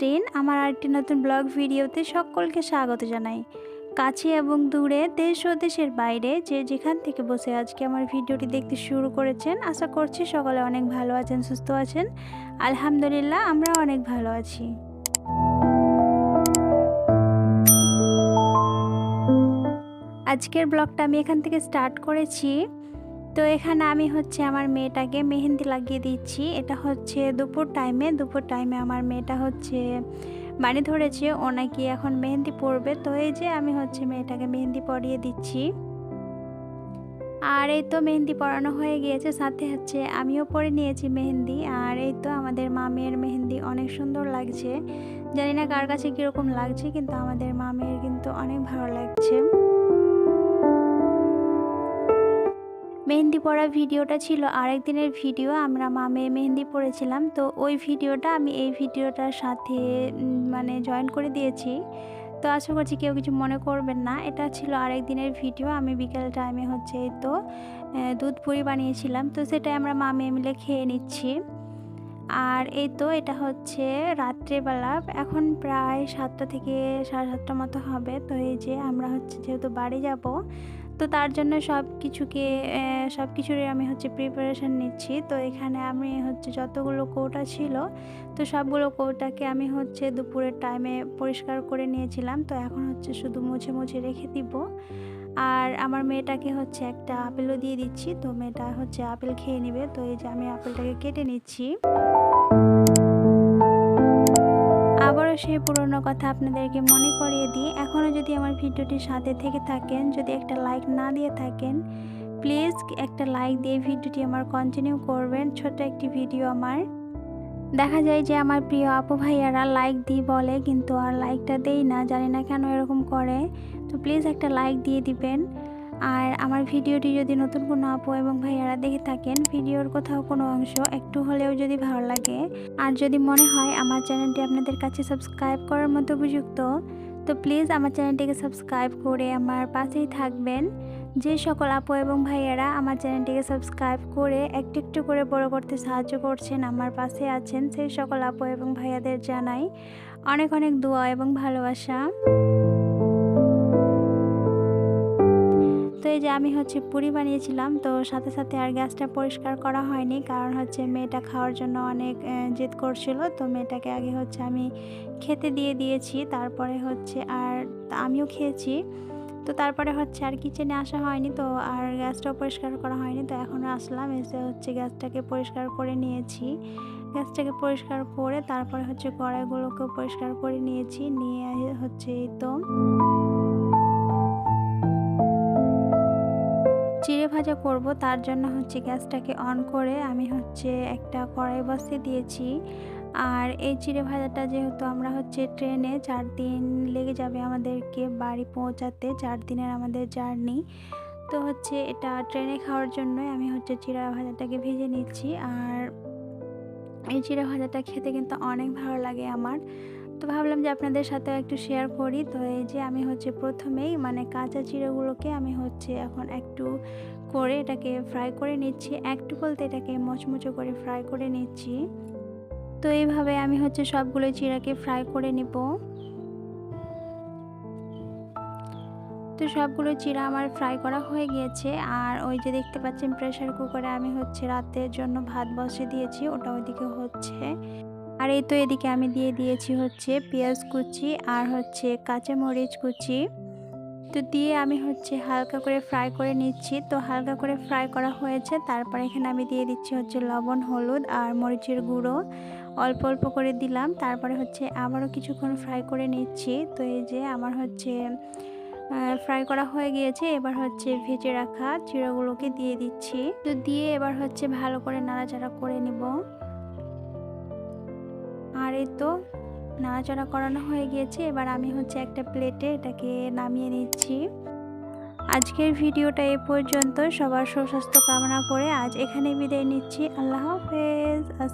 নাসরিন আমার আরেকটি নতুন ব্লগ ভিডিওতে সকলকে স্বাগত জানাই। কাছে এবং দূরে দেশ ও দেশের বাইরে যে যেখান থেকে বসে আজকে আমার ভিডিওটি দেখতে শুরু করেছেন, আশা করছি সকলে অনেক ভালো আছেন, সুস্থ আছেন। আলহামদুলিল্লাহ আমরা অনেক ভালো আছি। আজকের ব্লগটা আমি এখান থেকে স্টার্ট করেছি। তো এখানে আমি হচ্ছে আমার মেয়েটাকে মেহেন্দি লাগিয়ে দিচ্ছি। এটা হচ্ছে দুপুর টাইমে দুপুর টাইমে আমার মেয়েটা হচ্ছে বাড়ি ধরেছে। ও নাকি এখন মেহেন্দি পরবে। তো এই যে আমি হচ্ছে মেয়েটাকে মেহেন্দি পরিয়ে দিচ্ছি। আর এই তো মেহেন্দি পরানো হয়ে গিয়েছে। সাথে হচ্ছে আমিও পরে নিয়েছি মেহেন্দি। আর এই তো আমাদের মামের মেহেন্দি অনেক সুন্দর লাগছে। জানি না কার কাছে কীরকম লাগছে, কিন্তু আমাদের মামের কিন্তু অনেক ভালো লাগছে। মেহেন্দি পরা ভিডিওটা ছিল আরেক দিনের ভিডিও, আমরা মামে মেহেন্দি পড়েছিলাম তো ওই ভিডিওটা আমি এই ভিডিওটার সাথে মানে জয়েন করে দিয়েছি। তো আশা করছি কেউ কিছু মনে করবেন না, এটা ছিল আরেক দিনের ভিডিও, আমি বিকেল টাইমে হচ্ছে তো দুধ পুরি বানিয়েছিলাম। তো সেটাই আমরা মামে মিলে খেয়ে নিচ্ছি। আর এই তো এটা হচ্ছে রাত্রেবেলা, এখন প্রায় সাতটা থেকে সাড়ে সাতটা মতো হবে। তো এই যে আমরা হচ্ছে যেহেতু বাড়ি যাব, তো তার জন্য সব কিছুকে সব কিছুরই আমি হচ্ছে প্রিপারেশান নিচ্ছি। তো এখানে আমি হচ্ছে যতগুলো কৌটা ছিল, তো সবগুলো কৌটাকে আমি হচ্ছে দুপুরের টাইমে পরিষ্কার করে নিয়েছিলাম। তো এখন হচ্ছে শুধু মুছে মুছে রেখে দিব। আর আমার মেয়েটাকে হচ্ছে একটা আপেলও দিয়ে দিচ্ছি। তো মেয়েটা হচ্ছে আপেল খেয়ে নেবে। তো এই যে আমি আপেলটাকে কেটে নিচ্ছি। আবারও সেই পুরনো কথা আপনাদেরকে মনে করিয়ে দিই। এখনও যদি আমার ভিডিওটির সাথে থেকে থাকেন, যদি একটা লাইক না দিয়ে থাকেন, প্লিজ একটা লাইক দিয়ে ভিডিওটি আমার কন্টিনিউ করবেন। ছোট একটি ভিডিও আমার। দেখা যায় যে আমার প্রিয় আপু ভাইয়ারা লাইক দিই বলে, কিন্তু আর লাইকটা দেই না, জানি না কেন এরকম করে। তো প্লিজ একটা লাইক দিয়ে দিবেন। আর আমার ভিডিওটি যদি নতুন কোনো আপু এবং ভাইয়ারা দেখে থাকেন, ভিডিওর কোথাও কোনো অংশ, একটু হলেও যদি ভালো লাগে। আর যদি মনে হয় আমার চ্যানেলটি আপনাদের কাছে সাবস্ক্রাইব করার মতো উপযুক্ত তো প্লিজ আমার চ্যানেলটিকে সাবস্ক্রাইব করে আমার পাশেই থাকবেন। যে সকল আপু এবং ভাইয়েরা আমার চ্যানেলটিকে সাবস্ক্রাইব করে একটু একটু করে বড় করতে সাহায্য করছেন, আমার পাশে আছেন, সেই সকল আপু এবং ভাইয়াদের জানাই অনেক অনেক দোয়া এবং ভালোবাসা। তো এই যে আমি হচ্ছে পুরি বানিয়েছিলাম, তো সাথে সাথে আর গ্যাসটা পরিষ্কার করা হয়নি। কারণ হচ্ছে মেয়েটা খাওয়ার জন্য অনেক জেদ করছিল। তো মেয়েটাকে আগে হচ্ছে আমি খেতে দিয়ে দিয়েছি। তারপরে হচ্ছে আর আমিও খেয়েছি। তো তারপরে হচ্ছে আর কিচেনে আসা হয়নি। তো আর গ্যাসটাও পরিষ্কার করা হয়নি। তো এখন আসলাম। এসে হচ্ছে গ্যাসটাকে পরিষ্কার করে নিয়েছি। গ্যাসটাকে পরিষ্কার করে তারপরে হচ্ছে কড়াইগুলোকেও পরিষ্কার করে নিয়েছি। নিয়ে হচ্ছে তো চিড়ে ভাজা করব, তার জন্য হচ্ছে গ্যাসটাকে অন করে আমি হচ্ছে একটা কড়াই বসিয়ে দিয়েছি। আর এই চিড়ে ভাজাটা যেহেতু আমরা হচ্ছে ট্রেনে চার দিন লেগে যাবে আমাদেরকে বাড়ি পৌঁছাতে, চার দিনের আমাদের জার্নি, তো হচ্ছে এটা ট্রেনে খাওয়ার জন্যই আমি হচ্ছে চিড়া ভাজাটাকে ভেজে নিচ্ছি। আর এই চিড়া ভাজাটা খেতে কিন্তু অনেক ভালো লাগে আমার। তো ভাবলাম যে আপনাদের সাথে একটু শেয়ার করি। তো এই যে আমি হচ্ছে প্রথমেই মানে কাঁচা চিড়েগুলোকে আমি হচ্ছে এখন একটু করে এটাকে ফ্রাই করে নিচ্ছি। একটু বলতে এটাকে মচমচো করে ফ্রাই করে নিচ্ছি। তো এইভাবে আমি হচ্ছে সবগুলো চিড়াকে ফ্রাই করে নিব। তো সবগুলো চিড়া আমার ফ্রাই করা হয়ে গিয়েছে। আর ওই যে দেখতে পাচ্ছেন প্রেশার কুকারে আমি হচ্ছে রাতের জন্য ভাত বসে দিয়েছি, ওটা ওইদিকে হচ্ছে। আর এই তো এদিকে আমি দিয়ে দিয়েছি হচ্ছে পেঁয়াজ কুচি আর হচ্ছে কাঁচামরিচ কুচি। তো দিয়ে আমি হচ্ছে হালকা করে ফ্রাই করে নিচ্ছি। তো হালকা করে ফ্রাই করা হয়েছে। তারপর এখানে আমি দিয়ে দিচ্ছি হচ্ছে লবণ, হলুদ আর মরিচের গুঁড়ো। অল্প অল্প করে দিলাম। তারপরে হচ্ছে আবারও কিছুক্ষণ ফ্রাই করে নিচ্ছি। তো এই যে আমার হচ্ছে ফ্রাই করা হয়ে গিয়েছে। এবার হচ্ছে ভেজে রাখা চিড়াগুলোকে দিয়ে দিচ্ছি। তো দিয়ে এবার হচ্ছে ভালো করে নাড়াচাড়া করে নিব। আর এই তো নাড়াচাড়া করানো হয়ে গিয়েছে। এবার আমি হচ্ছে একটা প্লেটে এটাকে নামিয়ে নিচ্ছি। আজকের ভিডিওটা এ পর্যন্ত। সবার সুস্বাস্থ্য কামনা করে আজ এখানে বিদায় নিচ্ছি। আল্লাহ হাফেজ।